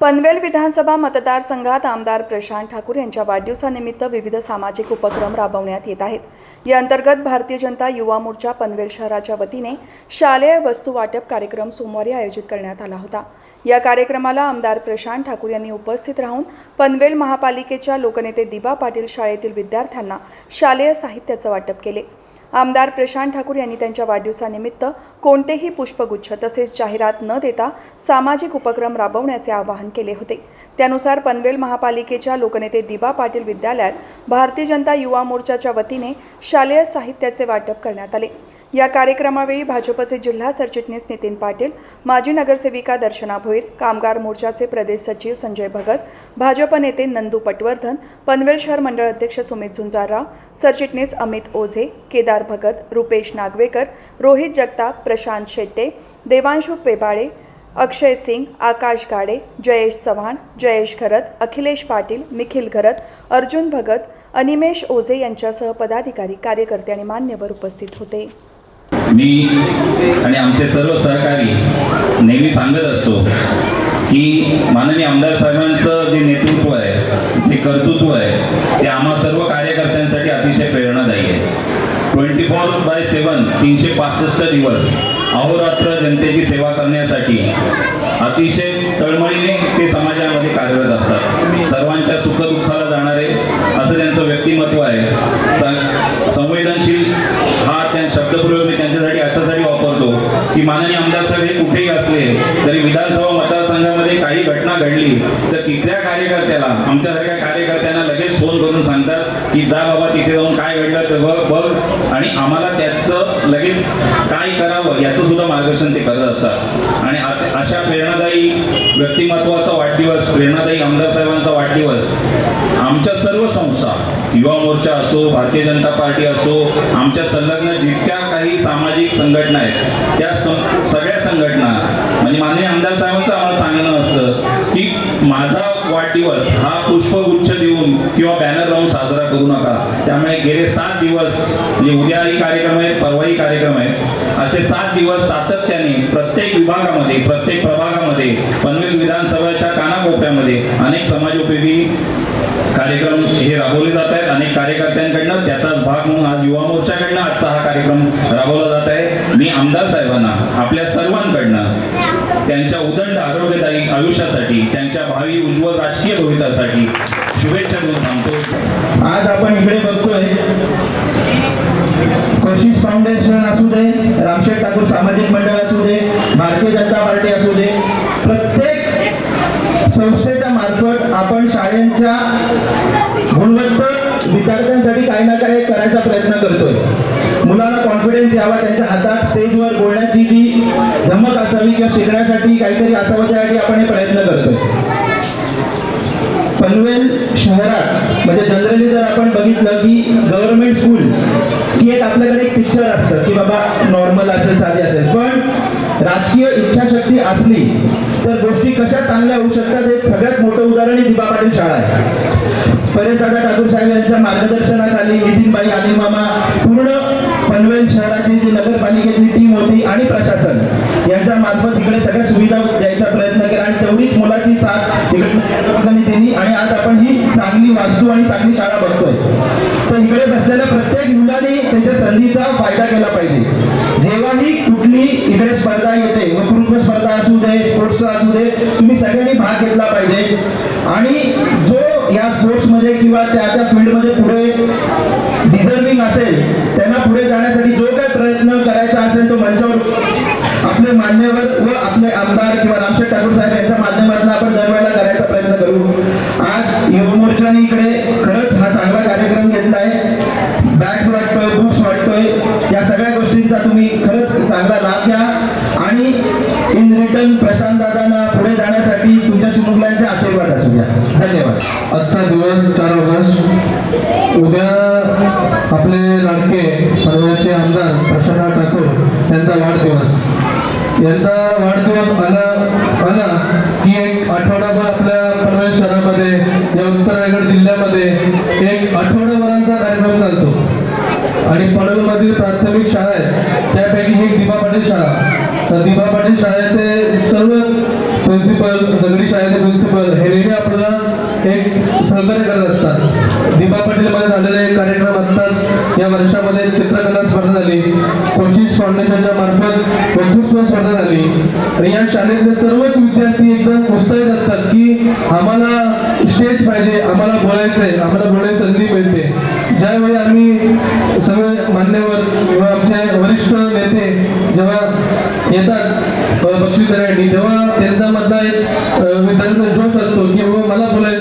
पनवेल विधानसभा मतदारसंघात आमदार प्रशांत ठाकूर यांच्या वाढदिवसानिमित्त विविध सामाजिक उपक्रम राबवण्यात येत आहेत. या अंतर्गत भारतीय जनता युवा मोर्चा पनवेल शहराच्या वतीने शालेय वस्तू वाटप कार्यक्रम सोमवारी आयोजित करण्यात आला होता. या कार्यक्रमाला आमदार प्रशांत ठाकूर यांनी उपस्थित राहून पनवेल महापालिकेच्या लोकनेते दिबा पाटील शाळेतील विद्यार्थ्यांना शालेय साहित्याचं वाटप केले. आमदार प्रशांत ठाकूर यांनी त्यांच्या वाढदिवसानिमित्त कोणतेही पुष्पगुच्छ तसेच जाहिरात न देता सामाजिक उपक्रम राबवण्याचे आवाहन केले होते. त्यानुसार पनवेल महापालिकेच्या लोकनेते दिबा पाटील विद्यालयात भारतीय जनता युवा मोर्चाच्या वतीने शालेय साहित्याचे वाटप करण्यात आले. या कार्यक्रमावेळी भाजपचे जिल्हा सरचिटणीस नितीन पाटील माजी नगरसेविका दर्शना भोईर कामगार मोर्चाचे प्रदेश सचिव संजय भगत भाजप नेते नंदू पटवर्धन पनवेल शहर मंडळ अध्यक्ष सुमित झुंजारराव सरचिटणीस अमित ओझे केदार भगत रुपेश नागवेकर रोहित जगताप प्रशांत शेट्टे देवांशू पेबाळे अक्षय सिंग आकाश गाडे जयेश चव्हाण जयेश घरत अखिलेश पाटील निखिल घरत अर्जुन भगत अनिमेश ओझे यांच्यासह पदाधिकारी कार्यकर्ते आणि मान्यवर उपस्थित होते. मी आणि आमचे सर्व सहकारी नेहमी सांगत असतो की माननीय आमदार साहेबांचं जे नेतृत्व आहे ते कर्तृत्व आहे ते आम्हा सर्व कार्यकर्त्यांसाठी अतिशय प्रेरणादायी आहे. ट्वेंटी फोर बाय सेवन तीनशे पासष्ट दिवस अहोरात्र जनतेची सेवा करण्यासाठी अतिशय तळमळीने ते समाजामध्ये कार्यरत असतात. सर्वांच्या सुखदुःखाला जाणारे असं त्यांचं व्यक्तिमत्व आहे स- संवेदनशील हा त्या शब्दप्रयोग मी त्यांच्यासाठी अशासाठी वापरतो की माननीय आमदार साहेब हे कुठेही असले तरी विधानसभा मतदारसंघामध्ये काही घटना घडली तर तिथल्या कार्यकर्त्याला आमच्यासारख्या कार्यकर्त्यांना लगेच फोन करून सांगतात की जा बाबा तिथे जाऊन काय घडलं तर बघ बघ. आणि आम्हाला त्याचं लगेच काय करावं याचं सुद्धा मार्गदर्शन ते करत असतात. आणि अशा प्रेरणादायी व्यक्तिमत्वाचा वाढदिवस प्रेरणादायी आमदार साहेबांचा वाढदिवस आमच्या सर्व संस्था युवा मोर्चा असो भारतीय जनता पार्टी असो आमच्या संलग्न जितक्या काही सामाजिक संघटना आहेत त्या सगळ्या संघटना म्हणजे माननीय आमदार साहेबांचं आम्हाला सांगणं असतं माझा वाढदिवस हा पुष्पगुच्छ देऊन किंवा बॅनर लावून साजरा करू नका. त्यामुळे गेले सात दिवस जे उद्याही कार्यक्रम आहेत परवाही कार्यक्रम आहेत असे सात दिवस सातत्याने प्रत्येक विभागामध्ये प्रत्येक प्रभागामध्ये पनवेल विधानसभेच्या कानाकोपऱ्यामध्ये अनेक समाजोपयोगी कार्यक्रम हे राबवले जात आहेत. अनेक कार्यकर्त्यांकडनं त्याचाच भाग म्हणून आज युवा मोर्चाकडनं आजचा हा कार्यक्रम राबवला जात आहे. मी आमदार साहेबांना आपल्या सर्वांकडनं त्यांच्या उदंड आरोग्य आयुष्यासाठी त्यांच्या भावी उज्ज्वल राजकीय भवितासाठी शुभेच्छा देऊन थांबतो. आज आपण इकडे बघतोय कोशिश फाउंडेशन असू दे रामशेठ ठाकूर सामाजिक मंडळ असू दे भारतीय जनता पार्टी असू दे प्रत्येक संस्थेच्या मार्फत आपण शाळेंच्या गुणवत्ता विद्यार्थ्यांसाठी काही ना काही करायचा प्रयत्न करतोय. मुलांना कॉन्फिडन्स यावा त्यांच्या हातात स्टेजवर बोलण्याची जी जमत असावी किंवा शिकण्यासाठी काहीतरी असावं त्यासाठी आपण हे प्रयत्न करतो पनवेल शहरात म्हणजे जनरली जर आपण बघितलं की गव्हर्नमेंट स्कूल की एक आपल्याकडे एक पिक्चर असतं की बाबा नॉर्मल असेल साधी असेल. पण राजकीय इच्छाशक्ती असली तर गोष्टी कशा चांगल्या होऊ शकतात हे सगळ्यात मोठं उदाहरण ही दिपा पाटील शाळा आहे. परेशदादा ठाकूर साहेब यांच्या मार्गदर्शनाखाली नितीनबाई आणि मामा पूर्ण पनवेल शहराची जी नगरपालिकेची टीम होती आणि प्रशासन यांच्या मार्फत इकडे सगळ्या सुविधा द्यायचा प्रयत्न केला आणि तेवढीच मुलाची साथ इकडे लोकांनी दिली आणि आज आपण ही चांगली वास्तू आणि चांगली शाळा बघतोय तर इकडे बसलेल्या प्रत्येक मुलांनी त्याच्या संधीचा फायदा केला पाहिजे. जेव्हाही कुठली इकडे स्पर्धा येते वक्तृत्व स्पर्धा असू दे स्पोर्ट्स असू दे तुम्ही सगळ्यांनी भाग घेतला पाहिजे. आणि जो या स्पोर्ट्समध्ये किंवा त्या त्या फील्डमध्ये पुढे डिझर्विंग असेल त्यांना पुढे जाण्यासाठी जो काही प्रयत्न करायचा असेल तो मंचावर आपले मान्यवर व आपले आमदार किंवा रामशेठ ठाकूर साहेब यांच्या माध्यमातून आपण दरवेळेला करायचा प्रयत्न करू आज युवा मोर्चाने इकडे खरंच हा चांगला कार्यक्रम घेतला आहे बॅग्स वाटतोय बुक्स वाटतोय या सगळ्या गोष्टींचा तुम्ही खरंच चांगला लाभ घ्या. आणि इन रिटर्न प्रशांत दादांना पुढे जाण्यासाठी तुमच्या चिमुकल्यांचे आशीर्वाद असू द्या. धन्यवाद. आजचा दिवस चार ऑगस्ट. उद्या आपले लाडके परवाचे आमदार प्रशांत ठाकूर यांचा वाढदिवस. यांचा वाढदिवस आला आला की एक आठवडाभर आपल्या पनवेल शहरामध्ये या उत्तर रायगड जिल्ह्यामध्ये एक आठवडाभरांचा कार्यक्रम चालतो. आणि पनवेलमधील प्राथमिक शाळा तर दीपा पाटील शाळेचे सर्वच प्रिन्सिपल दगडी शाळेचे प्रिन्सिपल हे नेहमी आपल्याला एक सहकार्य करत असतात. दीपा पाटीलमध्ये झालेले कार्यक्रम आत्ताच या वर्षामध्ये चित्रकला स्पर्धा झाली. कोशिश फाउंडेशनच्या मार्फत वक्तृत्व स्पर्धा झाली. आणि या शाळेतले सर्वच विद्यार्थी एकदम उत्साहित असतात की आम्हाला स्टेज पाहिजे आम्हाला बोलायचंय आम्हाला मित्र आहे. जेव्हा त्यांचा मधला एक मित्रांचा जोश असतो की मला बोलायला